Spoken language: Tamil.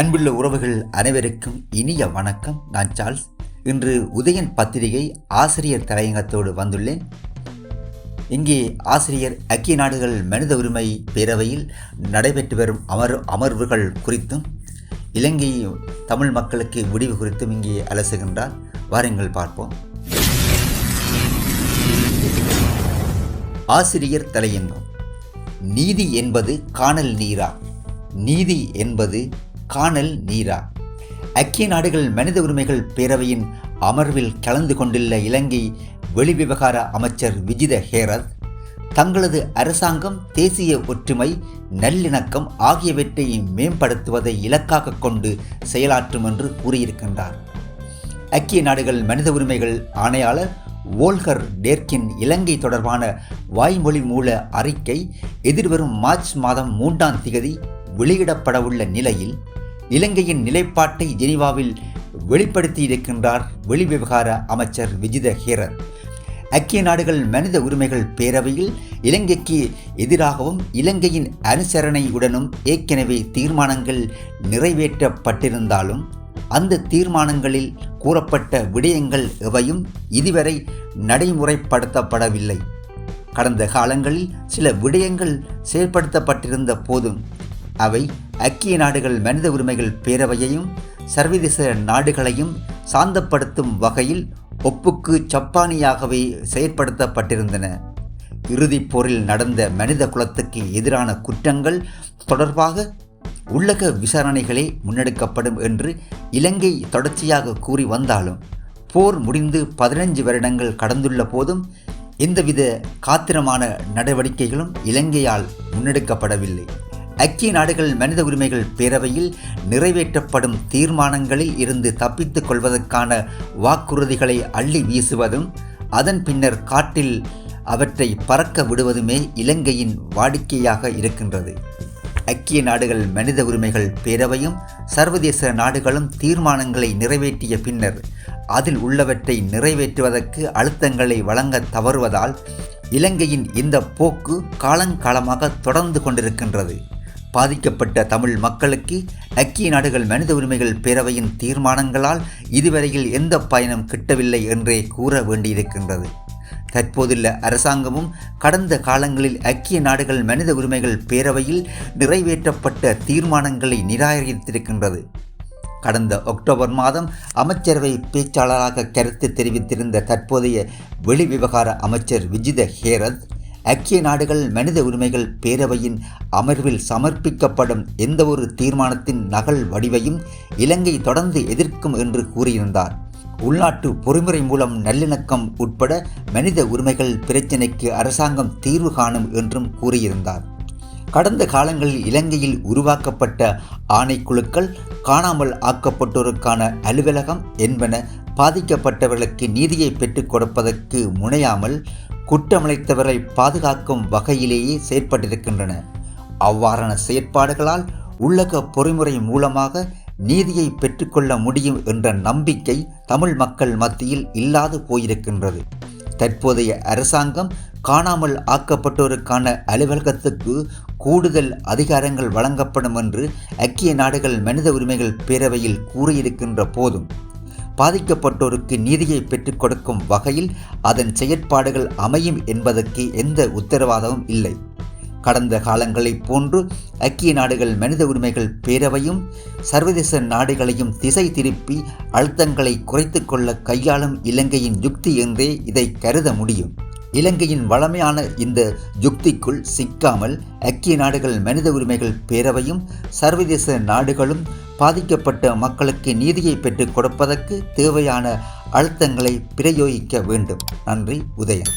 அன்புள்ள உறவுகள் அனைவருக்கும் இனிய வணக்கம். நான் சார்ல்ஸ். இன்று உதயன் பத்திரிகை ஆசிரியர் தலையங்கத்தோடு வந்துள்ளேன். இங்கே ஆசிரியர் ஐக்கிய நாடுகள் மனித உரிமை பேரவையில் நடைபெற்று வரும் அமர் அமர்வுகள் குறித்தும் இலங்கை தமிழ் மக்களுக்கு விடிவு குறித்தும் இங்கே அலசுகின்றார். வாருங்கள் பார்ப்போம். ஆசிரியர் தலையங்கம். நீதி என்பது காணல் நீரா? நீதி என்பது காணல் நீரா. ஐக்கிய நாடுகள் மனித உரிமைகள் பேரவையின் அமர்வில் கலந்து கொண்டுள்ள இலங்கை வெளிவிவகார அமைச்சர் விஜித ஹேரத் தங்களது அரசாங்கம் தேசிய ஒற்றுமை நல்லிணக்கம் ஆகியவற்றை மேம்படுத்துவதை இலக்காக கொண்டு செயலாற்றும் என்று கூறியிருக்கின்றார். ஐக்கிய நாடுகள் மனித உரிமைகள் ஆணையாளர் வோல்கர் டேர்கின் இலங்கை தொடர்பான வாய்மொழி மூல அறிக்கை எதிர்வரும் மார்ச் மாதம் மூன்றாம் திகதி வெளியிடப்படவுள்ள நிலையில் இலங்கையின் நிலைப்பாட்டை ஜெனீவாவில் வெளிப்படுத்தியிருக்கின்றார் வெளிவிவகார அமைச்சர் விஜித ஹேரர். ஐக்கிய நாடுகள் மனித உரிமைகள் பேரவையில் இலங்கைக்கு எதிராகவும் இலங்கையின் அனுசரணையுடனும் ஏற்கனவே தீர்மானங்கள் நிறைவேற்றப்பட்டிருந்தாலும் அந்த தீர்மானங்களில் கூறப்பட்ட விடயங்கள் எவையும் இதுவரை நடைமுறைப்படுத்தப்படவில்லை. கடந்த காலங்களில் சில விடயங்கள் செயல்படுத்தப்பட்டிருந்த போதும் அவை ஐக்கிய நாடுகள் மனித உரிமைகள் பேரவையையும் சர்வதேச நாடுகளையும் சாந்தப்படுத்தும் வகையில் ஒப்புக்கு சப்பானியாகவே செயற்படுத்தப்பட்டிருந்தன. இறுதிப் போரில் நடந்த மனித குலத்துக்கு எதிரான குற்றங்கள் தொடர்பாக உள்ளக விசாரணைகளே முன்னெடுக்கப்படும் என்று இலங்கை தொடர்ச்சியாக கூறி வந்தாலும் போர் முடிந்து பதினஞ்சு வருடங்கள் கடந்துள்ள போதும் எந்தவித காத்திரமான நடவடிக்கைகளும் இலங்கையால் முன்னெடுக்கப்படவில்லை. ஐக்கிய நாடுகள் மனித உரிமைகள் பேரவையில் நிறைவேற்றப்படும் தீர்மானங்களில் இருந்து தப்பித்துக் கொள்வதற்கான வாக்குறுதிகளை அள்ளி வீசுவதும் அதன் பின்னர் காட்டில் அவற்றை பறக்க விடுவதுமே இலங்கையின் வாடிக்கையாக இருக்கின்றது. ஐக்கிய நாடுகள் மனித உரிமைகள் பேரவையும் சர்வதேச நாடுகளும் தீர்மானங்களை நிறைவேற்றிய பின்னர் அதில் உள்ளவற்றை நிறைவேற்றுவதற்கு அழுத்தங்களை வழங்க தவறுவதால் இலங்கையின் இந்த போக்கு காலங்காலமாக தொடர்ந்து கொண்டிருக்கின்றது. பாதிக்கப்பட்ட தமிழ் மக்களுக்கு ஐக்கிய நாடுகள் மனித உரிமைகள் பேரவையின் தீர்மானங்களால் இதுவரையில் எந்த பயனும் கிட்டவில்லை என்றே கூற வேண்டியிருக்கின்றது. தற்போதுள்ள அரசாங்கமும் கடந்த காலங்களில் ஐக்கிய நாடுகள் மனித உரிமைகள் பேரவையில் நிறைவேற்றப்பட்ட தீர்மானங்களை நிராகரித்திருக்கின்றது. கடந்த அக்டோபர் மாதம் அமைச்சரவை பேச்சாளராக கருத்து தெரிவித்திருந்த தற்போதைய வெளிவிவகார அமைச்சர் விஜித ஹேரத் ஐக்கிய நாடுகள் மனித உரிமைகள் பேரவையின் அமர்வில் சமர்ப்பிக்கப்படும் எந்தவொரு தீர்மானத்தின் நகல் வடிவையும் இலங்கை தொடர்ந்து எதிர்க்கும் என்று கூறியிருந்தார். உள்நாட்டு பொறிமுறை மூலம் நல்லிணக்கம் உட்பட மனித உரிமைகள் பிரச்சினைக்கு அரசாங்கம் தீர்வு காணும் என்றும் கூறியிருந்தார். கடந்த காலங்களில் இலங்கையில் உருவாக்கப்பட்ட ஆணைக்குழுக்கள் காணாமல் ஆக்கப்பட்டோருக்கான அலுவலகம் என்பன பாதிக்கப்பட்டவர்களுக்கு நீதியை பெற்றுக் கொடுப்பதற்கு முனையாமல் குற்றமளித்தவர்களை பாதுகாக்கும் வகையிலேயே செயற்பட்டிருக்கின்றன. அவ்வாறான செயற்பாடுகளால் உள்ளக பொறிமுறை மூலமாக நீதியை பெற்றுக்கொள்ள முடியும் என்ற நம்பிக்கை தமிழ் மக்கள் மத்தியில் இல்லாது போயிருக்கின்றது. தற்போதைய அரசாங்கம் காணாமல் ஆக்கப்பட்டோருக்கான அலுவலகத்துக்கு கூடுதல் அதிகாரங்கள் வழங்கப்படும் என்று ஐக்கிய நாடுகள் மனித உரிமைகள் பேரவையில் கூறியிருக்கின்ற போதும் பாதிக்கப்பட்டோருக்கு நீதியை பெற்றுக் கொடுக்கும் வகையில் அதன் செயற்பாடுகள் அமையும் என்பதற்கு எந்த உத்தரவாதமும் இல்லை. கடந்த காலங்களைப் போன்று ஐக்கிய நாடுகள் மனித உரிமைகள் பேரவையும் சர்வதேச நாடுகளையும் திசை திருப்பி அழுத்தங்களை குறைத்து கொள்ள கையாளும் இலங்கையின் யுக்தி என்றே இதை கருத முடியும். இலங்கையின் வளமையான இந்த யுக்திக்குள் சிக்காமல் ஐக்கிய நாடுகள் மனித உரிமைகள் பேரவையும் சர்வதேச நாடுகளும் பாதிக்கப்பட்ட மக்களுக்கு நீதியை பெற்றுக் கொடுப்பதற்கு தேவையான அழுத்தங்களை பிரயோகிக்க வேண்டும். நன்றி உதயன்